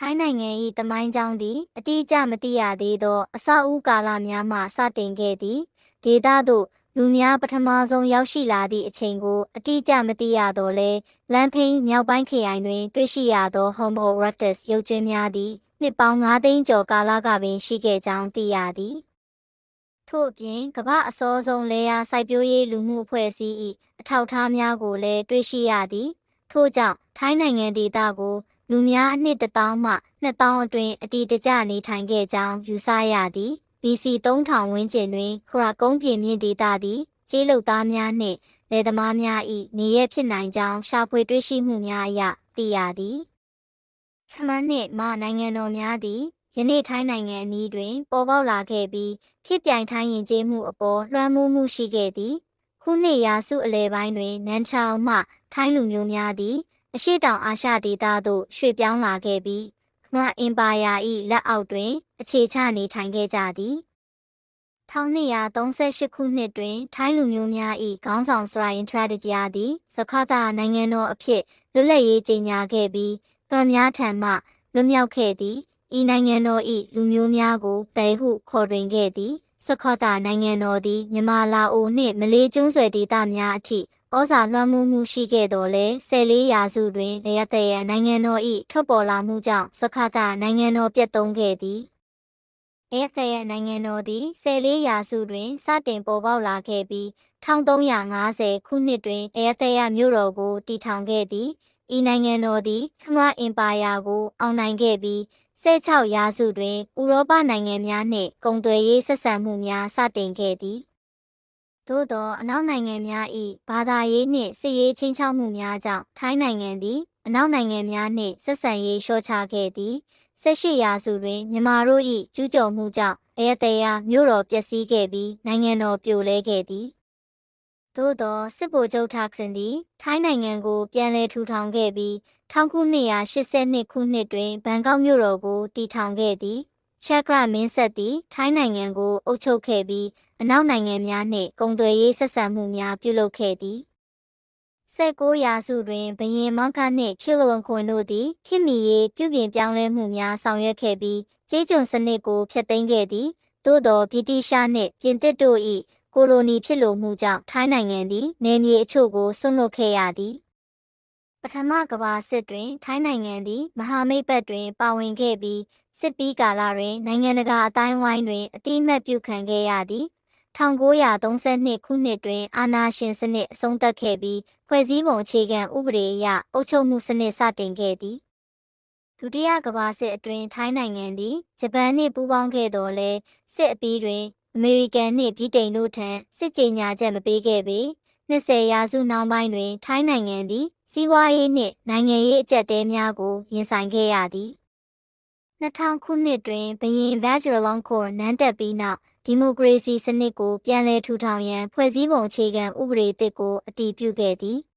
ထိုင်းနိုင်ငံ၏တမိုင်းကြောင်းသည် အတိအကျမသိရသေးသောအစအဦးကာလများမှစတင်ခဲ့သည်ဒေသသို့လူများပထမဆုံးရောက်ရှိလာသည့်အချိန်ကိုအတိအကျမသိရတော့လဲလမ်းဖိန်းမြောက်ပိုင်းခရိုင်တွင် တွေ့ရှိရသော Homo erectus ရုပ်ချင်းများသည်နှစ်ပေါင်း9သိန်းကျော်ကာလကပင်ရှိခဲ့ကြောင်းသိရသည်ထို့အပြင်ကမ္ဘာအစောဆုံးလေယာစိုက်ပျိုးရေးလူမှုအဖွဲ့အစည်း၏အထောက်အထားများကိုလည်းတွေ့ရှိရသည်ထို့ကြောင့်ထိုင်းနိုင်ငံဒေသကို လူများအနှစ်1000မှ2000အတွင်းအတီတကျနေထိုင်ခဲ့ကြောင်းယူဆရသည် BC 3000ဝန်းကျင်တွင်ခရကုန်းပြင်မြင့်ဒေသသည်ကျေးလုသားများနှင့်လယ်သမားများ၏နေရဖြစ်နိုင်ကြောင်းရှာဖွေတွေ့ရှိမှုများအရသိရသည်ခမန်းနှင့်မနိုင်ငံတော်များသည်ယနေ့ထိုင်းနိုင်ငံအနီးတွင် ပေါ်ပေါက်လာခဲ့ပြီးဖြစ်ပြိုင်ထိုင်းရင်ကျေးမှုအပေါ်လွှမ်းမိုးမှုရှိခဲ့သည် ခုနှစ်ရာစုအလယ်ပိုင်းတွင်နန်းချောင်းမှ ထိုင်းလူမျိုးများသည် အရှိတောင်အာရှဒေသသို့ရွှေ့ပြောင်းလာခဲ့ပြီးခမအင်ပါယာ၏လက်အောက်တွင် အခြေချနေထိုင်ခဲ့ကြသည်1238ခုနှစ်တွင် ထိုင်းလူမျိုးများ၏ခေါင်းဆောင်စရိုင်ထရဒဂျာသည်ဇခတာနိုင်ငံတော်အဖြစ်လွတ်လပ်ရေးကြေညာခဲ့ပြီးကံများထံမှလွတ်မြောက်ခဲ့သည်ဤနိုင်ငံတော်၏လူမျိုးများကိုတဲဟုခေါ်တွင်ခဲ့သည်စခတာနိုင်ငံတော်သည်မြန်မာလာအိုနှင့်မလေးကျွန်းဆွယ်ဒေသများအထိ ဩဇာလွှမ်းမိုးမှုရှိခဲ့တော်လဲ14ရာစုတွင်လျက်တရနိုင်ငံတော်၏ထွက်ပေါ်လာမှုကြောင့်စခတာနိုင်ငံတော်ပြတ်သုံးခဲ့သည်အဲဖရဲ့နိုင်ငံတော်သည်14ရာစုတွင်စတင်ပေါ်ပေါက်လာခဲ့ပြီး1350ခုနှစ်တွင်အဲဖရမြို့တော်ကိုတည်ထောင်ခဲ့သည်ဤနိုင်ငံတော်သည်ခမရအင်ပါယာကိုအောင်နိုင်ခဲ့ပြီး16ရာစုတွင်ဥရောပနိုင်ငံများနှင့်ကုန်သွယ်ရေးဆက်ဆံမှုများစတင်ခဲ့သည် သို့သောအနောက်နိုင်ငံများ၏ဘာသာရေးနှင့်စစ်ရေးချင်းချောက်မှုများကြောင့်ထိုင်းနိုင်ငံသည်အနောက်နိုင်ငံများနှင့်ဆက်ဆံရေးလျှော့ချခဲ့သည်18ရာစုတွင်မြန်မာတို့၏ကျူးကျော်မှုကြောင့်အဲတရာမြို့တော်ပျက်စီးခဲ့ပြီးနိုင်ငံတော်ပြိုလဲခဲ့သည်သို့သောစစ်ဗိုလ်ချုပ်ထာကစင်သည်ထိုင်းနိုင်ငံကိုပြန်လည်ထူထောင်ခဲ့ပြီး1982ခုနှစ်တွင်ဘန်ကောက်မြို့တော်ကိုတည်ထောင်ခဲ့သည် ချက်ဂရမင်းဆက်သည်ထိုင်းနိုင်ငံကိုအုပ်ချုပ်ခဲ့ပြီးအနောက်နိုင်ငံများနှင့်ကုန်သွယ်ရေးဆက်ဆံမှုများပြုလုပ်ခဲ့သည်19ရာစုတွင်ဘရင်မောင်ခနှင့်ချီလဝန်ခွန်တို့သည်ခင်မီရေးပြုပြင်ပြောင်းလဲမှုများဆောင်ရွက်ခဲ့ပြီးကျေးကျွန်စနစ်ကိုဖျက်သိမ်းခဲ့သည်သို့သောဗြိတိရှားနှင့်ပြင်သစ်တို့၏ကိုလိုနီဖြစ်လိုမှုကြောင့်ထိုင်းနိုင်ငံသည်နယ်မြေအချို့ကိုဆွန့်လွတ်ခဲ့ရသည် ပထမကမ္ဘာစစ်တွင် ထိုင်းနိုင်ငံသည် မဟာမိတ်ဘက်တွင် ပါဝင်ခဲ့ပြီးစစ်ပီးကာလတွင် နိုင်ငံတကာအတိုင်းဝိုင်းတွင်အတိအမှတ်ပြုခံခဲ့ရသည်1932ခုနှစ်တွင် အာဏာရှင်စနစ်အဆုံးသတ်ခဲ့ပြီးဖွဲ့စည်းပုံအခြေခံဥပဒေအရအုပ်ချုပ်မှုစနစ်စတင်ခဲ့သည်ဒုတိယကမ္ဘာစစ်အတွင်းထိုင်းနိုင်ငံသည်ဂျပန်နှင့်ပူးပေါင်းခဲ့တော်လဲစစ်အပြီးတွင်အမေရိကန်နှင့်ဗြိတိန်တို့ထံစစ်ကြေညာချက်မပေးခဲ့ပေ 20ရာစုနောက်ပိုင်းတွင် ထိုင်းနိုင်ငံသည် စီးပွားရေးနှင့်နိုင်ငံရေးအကျပ်တဲများကို ရင်ဆိုင်ခဲ့ရသည်2000ခုနှစ်တွင်ဘရင် Vajiralongkorn နန်းတက်ပြီးနောက်ဒီမိုကရေစီစနစ်ကိုပြန်လည်ထူထောင်ရန်ဖွဲ့စည်းပုံအခြေခံဥပဒေသစ်ကိုအတည်ပြုခဲ့သည်။